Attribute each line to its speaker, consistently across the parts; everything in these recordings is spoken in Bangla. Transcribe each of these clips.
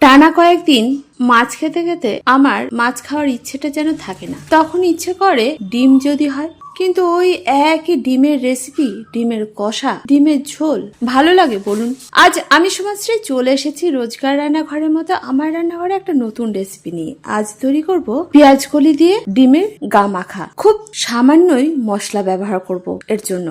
Speaker 1: টানা কয়েকদিন মাছ খেতে খেতে আমার মাছ খাওয়ার ইচ্ছেটা যেন থাকে না। তখন ইচ্ছে করে ডিম যদি হয়, কিন্তু ওই একই ডিমের রেসিপি ডিমের কষা, ডিমের ঝোল ভালো লাগে বলুন। আজ আমি সুমাশ্রী চলে এসেছি রোজগার রান্নাঘরের মতো আমার রান্নাঘরে একটা নতুন রেসিপি নিয়ে। আজ তৈরি করব পেঁয়াজ কলি দিয়ে ডিমের গা মাখা। খুব সামান্যই মশলা ব্যবহার করব এর জন্য।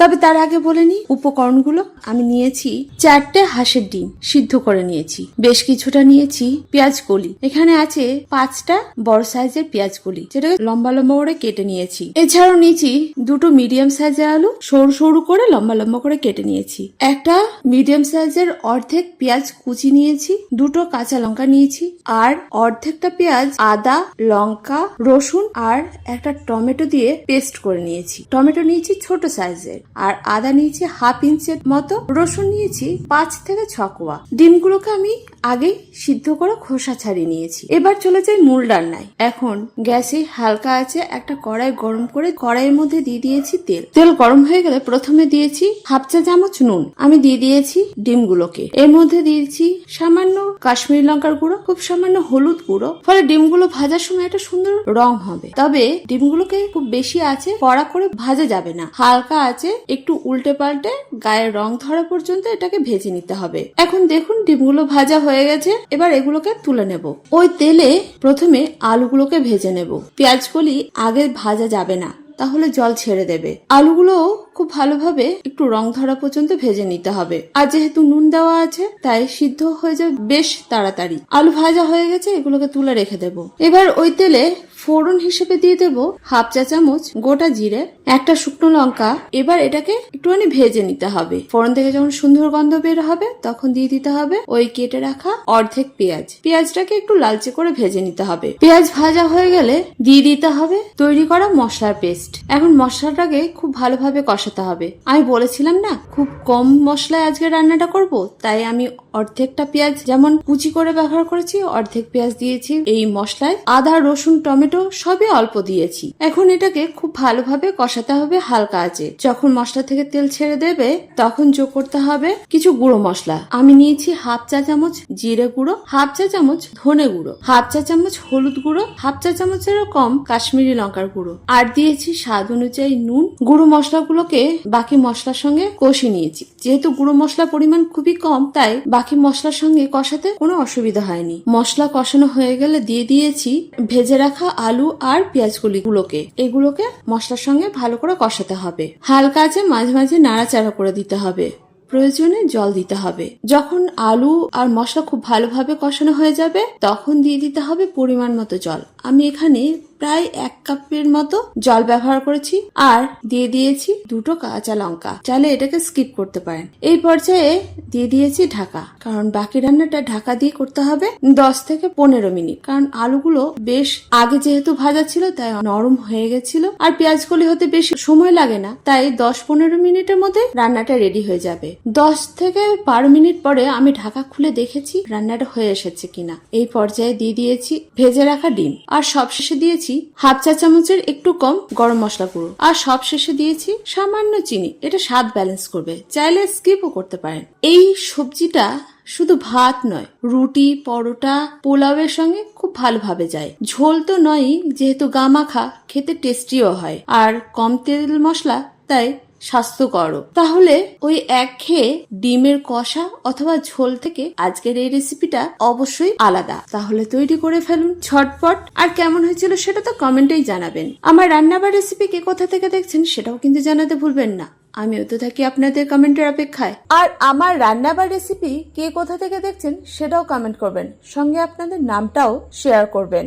Speaker 1: তবে তার আগে বলে নি, উপকরণগুলো আমি নিয়েছি চারটে হাঁসের ডিম সিদ্ধ করে নিয়েছি। বেশ কিছুটা নিয়েছি পেঁয়াজ কলি। এখানে আছে পাঁচটা বড় সাইজের পেঁয়াজ কলি যেটা লম্বা লম্বা করে কেটে নিয়েছি। এছাড়াও নিয়েছি দুটো মিডিয়াম সাইজের আলু, সরু সরু করে লম্বা লম্বা করে কেটে নিয়েছি। একটা মিডিয়াম সাইজের অর্ধেক পেঁয়াজ কুচি নিয়েছি, দুটো কাঁচা লঙ্কা নিয়েছি, আর অর্ধেকটা পেঁয়াজ আদা, লঙ্কা, রসুন, আর একটা টমেটো দিয়ে পেস্ট করে নিয়েছি। টমেটো নিয়েছি ছোট সাইজের। আর আদা নিয়েছি হাফ ইঞ্চের মতো রসুন নিয়েছি পাঁচ থেকে ছ কোয়া। ডিমগুলোকে আমি আগে সিদ্ধ করে খোসা ছাড়িয়ে নিয়েছি। এবার চলে যাই মূল রান্নায়। এখন গ্যাসে হালকা আছে একটা কড়াই গরম করে কড়াইয়ের মধ্যে দিয়ে দিয়েছি তেল। তেল গরম হয়ে গেলে প্রথমে দিয়েছি হাফ চা চামচ নুন। আমি দিয়ে দিয়েছি ডিমগুলোকে। এর মধ্যে দিয়েছি সামান্য কাশ্মীরি লঙ্কার গুঁড়ো, খুব সামান্য হলুদ গুঁড়ো। ফলে ডিমগুলো ভাজার সময় একটা সুন্দর রং হবে। তবে ডিমগুলোকে খুব বেশি আছে কড়া করে ভাজা যাবে না। হালকা আছে একটু উল্টে পাল্টে গায়ের রং ধরা পর্যন্ত এটাকে ভেজে নিতে হবে। এখন দেখুন ডিমগুলো ভাজা হয়ে গেছে, এবার এগুলোকে তুলে নেব। ওই তেলে প্রথমে আলুগুলোকে ভেজে নেব। পেঁয়াজগুলি আগে ভাজা যাবে না, তাহলে জল ছেড়ে দেবে। আলুগুলো খুব ভালোভাবে একটু রং ধরা পর্যন্ত ভেজে নিতে হবে। আর যেহেতু নুন দেওয়া আছে, তাই সিদ্ধ হয়ে যাবে বেশ তাড়াতাড়ি। আলু ভাজা হয়ে গেছে, এগুলোকে তুলে রেখে দেব। এবার ওই তেলে ফোড়ন হিসেবে দিয়ে দেব হাফ চা চামচ গোটা জিরে, একটা শুকনো লঙ্কা। এবার এটাকে একটুখানি ভেজে নিতে হবে। ফোড়ন থেকে যখন সুন্দর গন্ধ বের হবে, তখন দিয়ে দিতে হবে ওই কেটে রাখা অর্ধেক পেঁয়াজ। পেঁয়াজটাকে একটু লালচে করে ভেজে নিতে হবে। পেঁয়াজ ভাজা হয়ে গেলে দিয়ে দিতে হবে তৈরি করা মশলার পেস্ট। এখন মশলাটাকে খুব ভালোভাবে কষাতে হবে। আমি বলেছিলাম না, খুব কম মশলায় আজকে রান্নাটা করব, তাই আমি অর্ধেকটা পেঁয়াজ যেমন কুচি করে ব্যবহার করেছি, অর্ধেক পেঁয়াজ দিয়েছি। এই মশলায় আদা, রসুন, টমেটো সবই অল্প দিয়েছি। এখন এটাকে খুব ভালোভাবে কষাতে হবে হালকা আছে যখন মশলা থেকে তেল ছেড়ে দেবে, তখন যোগ করতে হবে কিছু গুঁড়ো মশলা। আমি নিয়েছি হাফ চা চামচ জিরে গুঁড়ো, হাফ চা চামচ ধনে গুঁড়ো, হাফ চা চামচ হলুদ গুঁড়ো, হাফ চা চামচেরও কম কাশ্মীরি লঙ্কার গুঁড়ো। আর দিয়েছি স্বাদ অনুযায়ী নুন। গুঁড়ো মশলাগুলোকে বাকি মশলার সঙ্গে কষে নিয়েছি। যেহেতু গুঁড়ো মশলা পরিমাণ খুবই কম, তাই বাকি মশলার সঙ্গে কষাতে কোনো অসুবিধা হয়নি। মশলা কষানো হয়ে গেলে দিয়ে দিয়েছি ভেজে রাখা আলু আর পেঁয়াজগুলি গুলোকে এগুলোকে মশলার সঙ্গে ভালো করে কষাতে হবে। হালকা আছে মাঝে মাঝে নাড়াচাড়া করে দিতে হবে। প্রয়োজনে জল দিতে হবে। যখন আলু আর মশলা খুব ভালোভাবে কষানো হয়ে যাবে, তখন দিয়ে দিতে হবে পরিমাণ মতো জল। আমি এখানে প্রায় এক কাপের মতো জল ব্যবহার করেছি আর দিয়ে দিয়েছি দুটো কাঁচা লঙ্কা। চাইলে এটাকে স্কিপ করতে পারেন। এই পর্যায়ে দিয়ে দিয়েছি ঢাকা। কারণ বাকি রান্নাটা ঢাকা দিয়ে করতে হবে দশ থেকে পনেরো মিনিট। কারণ আলুগুলো বেশ আগে যেহেতু ভাজা ছিল, তাই নরম হয়ে গেছিল। আর পেঁয়াজগুলি হতে বেশি সময় লাগে না, তাই দশ পনেরো মিনিটের মধ্যে রান্নাটা রেডি হয়ে যাবে। দশ থেকে বারো মিনিট পরে আমি ঢাকা খুলে দেখেছি রান্নাটা হয়ে এসেছে কিনা। এই পর্যায়ে দিয়ে দিয়েছি ভেজে রাখা ডিম। আর সবশেষে দিয়েছি হাফ চা চামচের একটু কম গরম মশলা গুঁড়ো। আর সব শেষে দিয়েছি সামান্য চিনি। এটা স্বাদ ব্যালেন্স করবে। চাইলে স্কিপও করতে পারেন। এই সবজিটা শুধু ভাত নয়, রুটি, পরোটা, পোলাওয়ের সঙ্গে খুব ভালোভাবে যায়। ঝোল তো নয়ই, যেহেতু গামাখা, খেতে টেস্টিও হয়। আর কম তেল মশলা, তাই স্বাস্থ্যকরও তাহলে ওই এক খেয়ে ডিমের কষা অথবা ঝোল থেকে আজকের এই রেসিপিটা অবশ্যই আলাদা। তাহলে তৈরি করে ফেলুন ছটপট আর কেমন হয়েছিল সেটা তো কমেন্টেই জানাবেন। আমার রান্না বা রেসিপি কে কোথা থেকে দেখছেন সেটাও কিন্তু জানাতে ভুলবেন না। আমিও তো থাকি আপনাদের কমেন্টের অপেক্ষায়। আর আমার রান্না বা রেসিপি কে কোথা থেকে দেখছেন সেটাও কমেন্ট করবেন। সঙ্গে আপনাদের নামটাও শেয়ার করবেন।